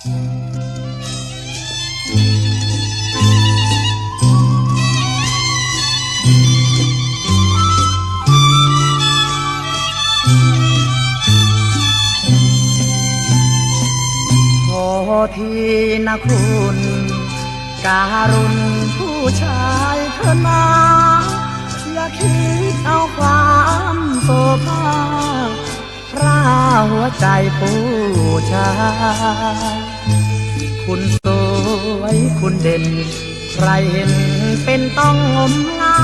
ขอทีนะคุณการุณผู้ชายเธอนาอย่าคิดเอาความ ใจผู้ชายคุณสวยคุณเด่น ใครเห็นเป็นต้องงมงา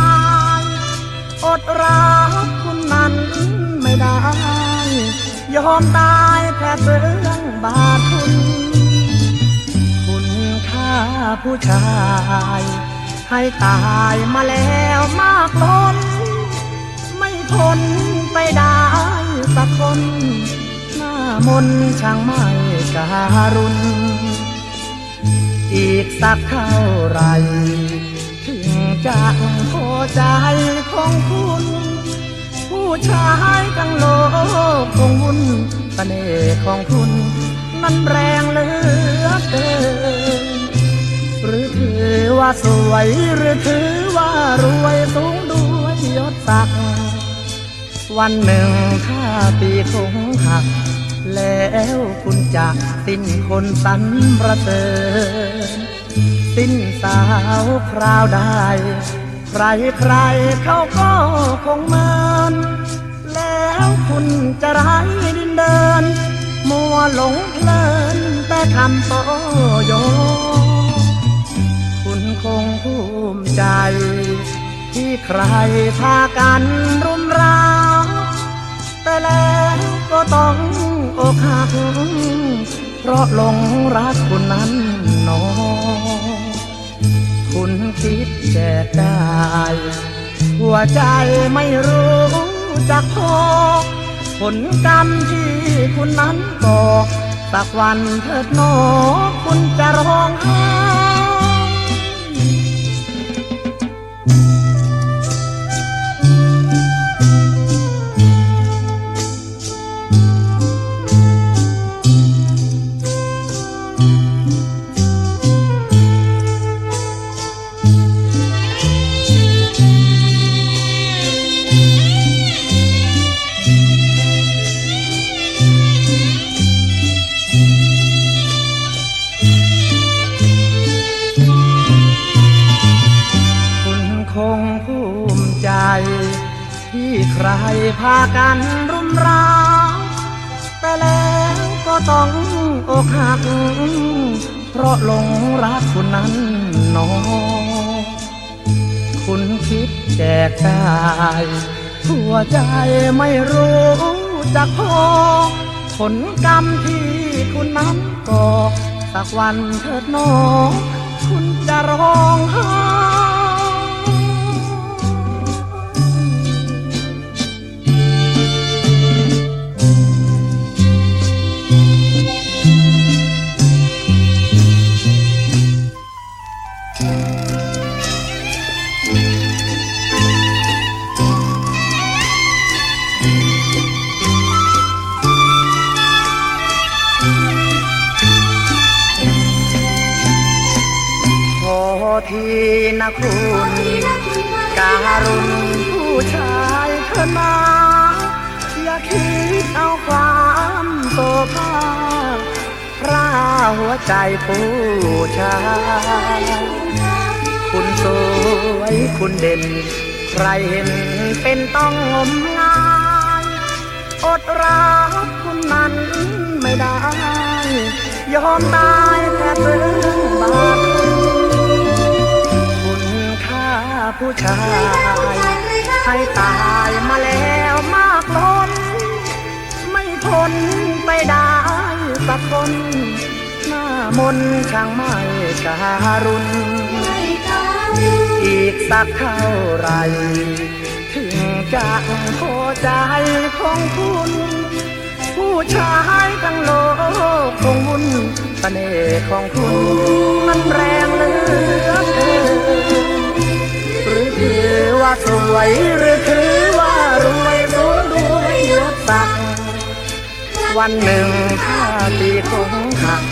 ยอดรักคุณนั้นไม่ได้ ยอมตายแค่เรื่องบาทคุณ คุณค่าผู้ชาย ให้ตายมาแล้วมากล้นไม่ทนไปได้สักคน มนช่างไม่การุณ อีกสักเท่าไร ถึงจะพอใจของคุณ ผู้ชายทั้งโลกคงวุ่นเสน่ห์ของคุณ นั้นแรงเหลือเกิน หรือถือว่าสวยหรือถือว่ารวยสูงด้วยยศศักดิ์วันหนึ่งถ้าปีคงหัก แล้วคุณจะสิ้นคนสันประเสริฐสิ้นสาวคราวได้ ใครใครเขาก็คงมินแล้วคุณจะไร้ดินเดิน มัวหลงเพลินแต่คำโตโย คุณคงภูมิใจ ที่ใครพากันรุมราวแต่แล้ว ก็ต้องอกหัก เพราะหลงรักคุณนั้นนอคุณคิดแจกได้หัวใจไม่รู้จักพอผลกรรมที่คุณนั้นก่อสักวันเถิดหนอคุณจะร้องไห้ พากันรุมราวแต่แล้วก็ต้องอกหัก เพราะหลงรักคุณนั้นหนองคุณคิดแจกได้หัวใจไม่รู้จักพอผลกรรมที่คุณนั้นก่อสักวันเถิดหนอคุณจะร้องไห้ โศภาพราหัวใจผู้ชายคุณสวยคุณเด่น ใครเห็นเป็นต้องงมงายอดรักคุณนั้นไม่ได้ ยอมตายแค่เรื่องบาปคุณค่าผู้ชาย ให้ตายมา น้ามนต์ช่างไม่การุณอีกสักเท่าไร ถึงจะพอใจของคุณ ผู้ชายทั้งโลกคงวุ่นเสน่ห์ของคุณมันแรงเหลือเกินหรือถือว่าสวยหรือถือว่ารวยสูงด้วยยศศักดิ์วันหนึ่งถ้าตีคงหัก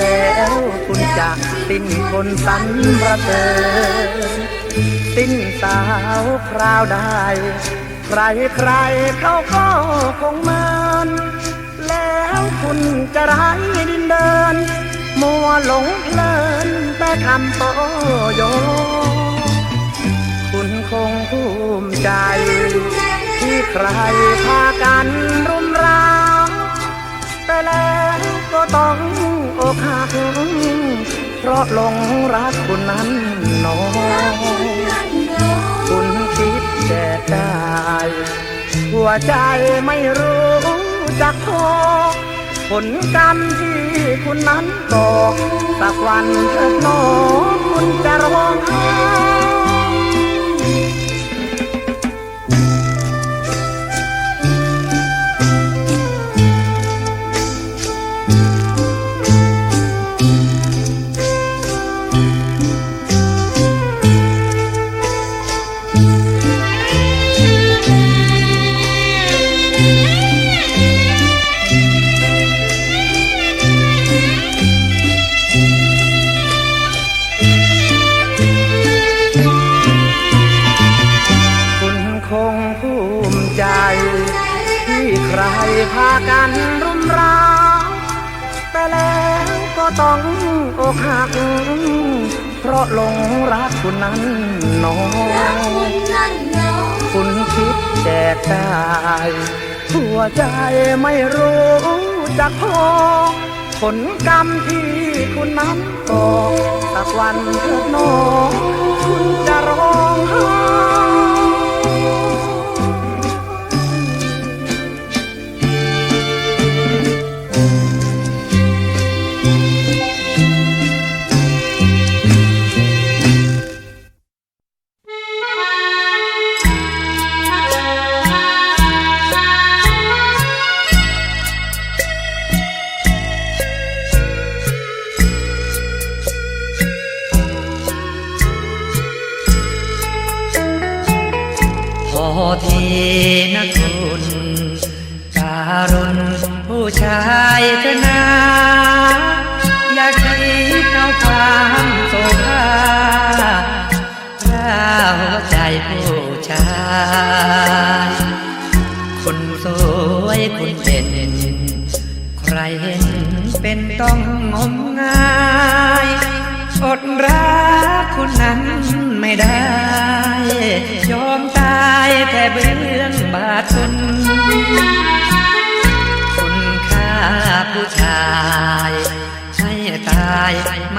แล้วคุณจะสิ้นคนสันประเสริฐสิ้นสาวคราวได้ใครใครเขาก็คงมินแล้วคุณจะไร้ดินเดิน มัวหลงเพลินแต่คำโปโย คุณคงภูมิใจ ที่ใครพากันรุมราวแต่แล้ว ต้องอกหักเพราะหลงรักคุณนั้นหนองคุณคิดแจกได้หัวใจไม่รู้จักพอผลกรรมที่คุณนั้นก่อสักวันเถิดหนอคุณจะร้องไห้ องอกหัก เพราะหลงรักคุณนั้นหนองคุณคิดแจกได้หัวใจไม่รู้จักพอ ผลกรรมที่คุณนั้นก่อสักวันเถิดหนองคุณจะร้องไห้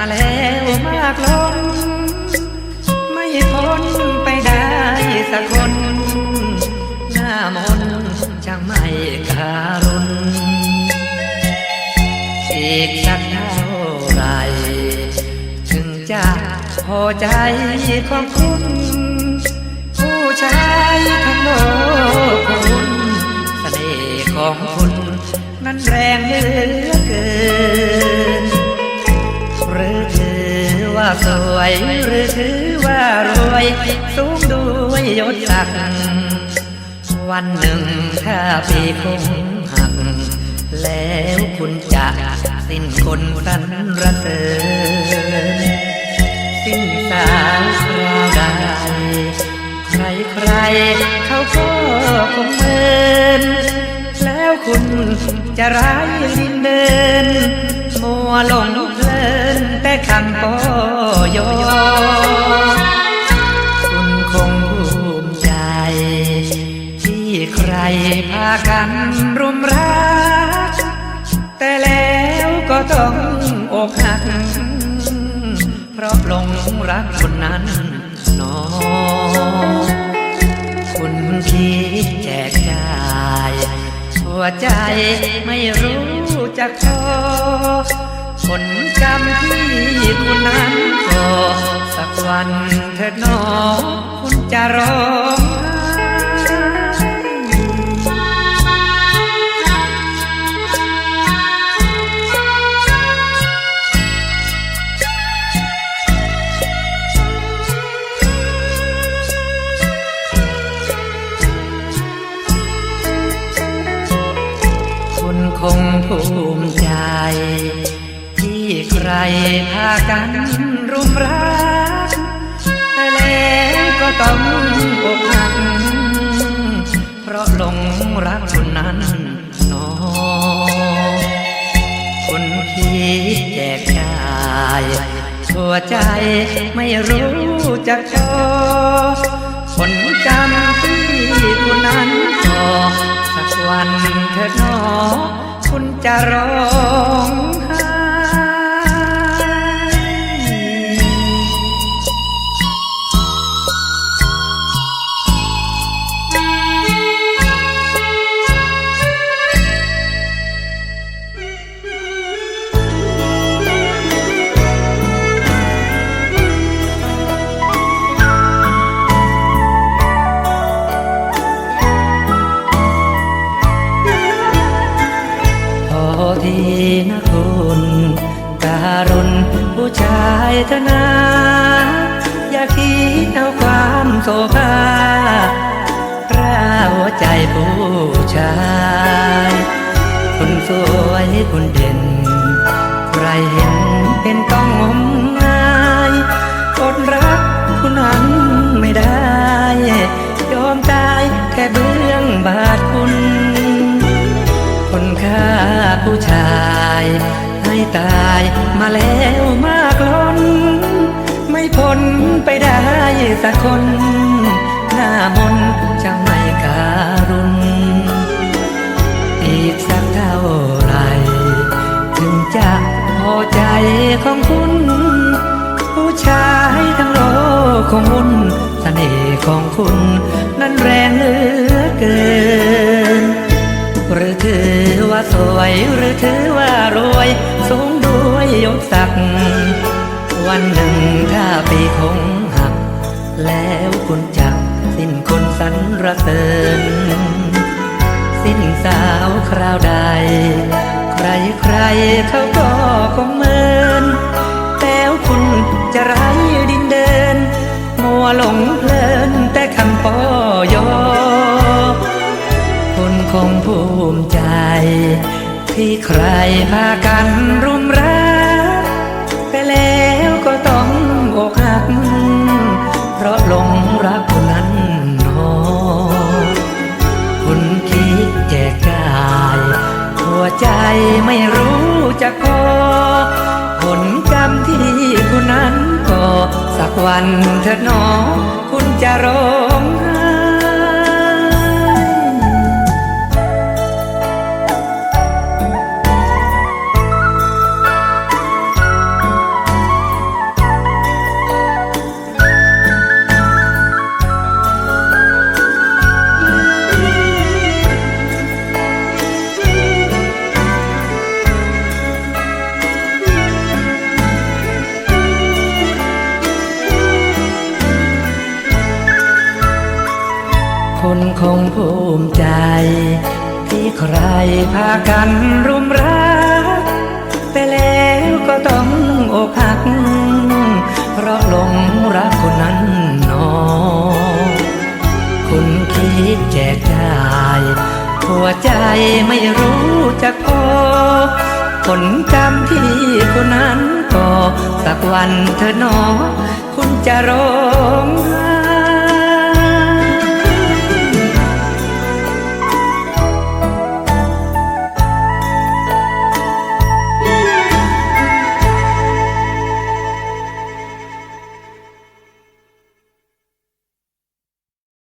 มาแล้วมากล้นไม่พ้นไปได้สักคนหน้ามนต์ช่างไม่การุณอีกสักเท่าไรถึงจะพอใจของคุณ ผู้ชายทั้งโลกคุณเสน่ห์ของคุณนั้นแรงเหลือเกิน ว่าสวยหรือถือว่ารวยสูงด้วยยศศักดิ์วันหนึ่งถ้าพี่คงหัก แล้วคุณจะสิ้นคนสันระเสริญสิ้นสาวคราวใดใครใครเขาก็คงเมินแล้วคุณจะร้ายดินเดินมัวหลงเพลิน แต่คำโปโยคุณคงภูมิใจ ที่ใครพากันรุมรัก แต่แล้วก็ต้องอกหัก เพราะหลงรักคนนั้นหนอคุณคิดแจกจ่ายหัวใจไม่รู้จักพอ คนจำที่คนนั้นก่อสักวันเถิดหนอคุณจะรอ กันรุมรักแต่แล้วก็ต้องอกหักเพราะหลงรักคนนั้นหนองคนคิดแจกจ่ายทั่วใจไม่รู้จักพอผลกรรมที่คุณนั้นก่อสักวันเถิดหนอคุณจะร้อง เถอะนาอย่าคิดเอาความโศภาร้าวใจผู้ชาย คุณสวยคุณเด่น ใครเห็นเป็นต้องงมงายอดรักคุณนั้นไม่ได้ ยอมตายแค่เบื้องบาทคุณ คนฆ่าผู้ชาย ให้ตายมาแล้วมากล้น ไม่พ้นไปได้สักคน หน้ามนต์จะไม่การุณอีกสักเท่าไหรถึงจะพอใจของคุณ ผู้ชายทั้งโลกของคุณเสน่ห์ของคุณ นั้นแรงเหลือเกิน หรือถือว่าสวยหรือถือว่ารวย สูงด้วยยศศักดิ์ วันหนึ่งถ้าปีคงหัก แล้วคุณจักสิ้นคนสรรเสริญ สิ้นสาวคราวใด ใครใครเขาก็คงเมินแล้วคุณจะไร้ดินเดิน มัวหลงเพลินแต่คำปอยอคุณคงภูมิใจ ที่ใครพากันรุมรัก ใจไม่รู้จะพอผลกรรมที่คุณนั้นก็สักวันเถิดหนอ คุณจะร้องไห้ ภูมิใจ ที่ใครพากันรุมรักแต่แล้วก็ต้องอกหัก เพราะหลงรักคนนั้นหนอคุณคิดแจกจ่ายหัวใจไม่รู้จักพอผลกรรมที่คุณนั้นก็สักวันเธอหนอ คุณจะร้องไห้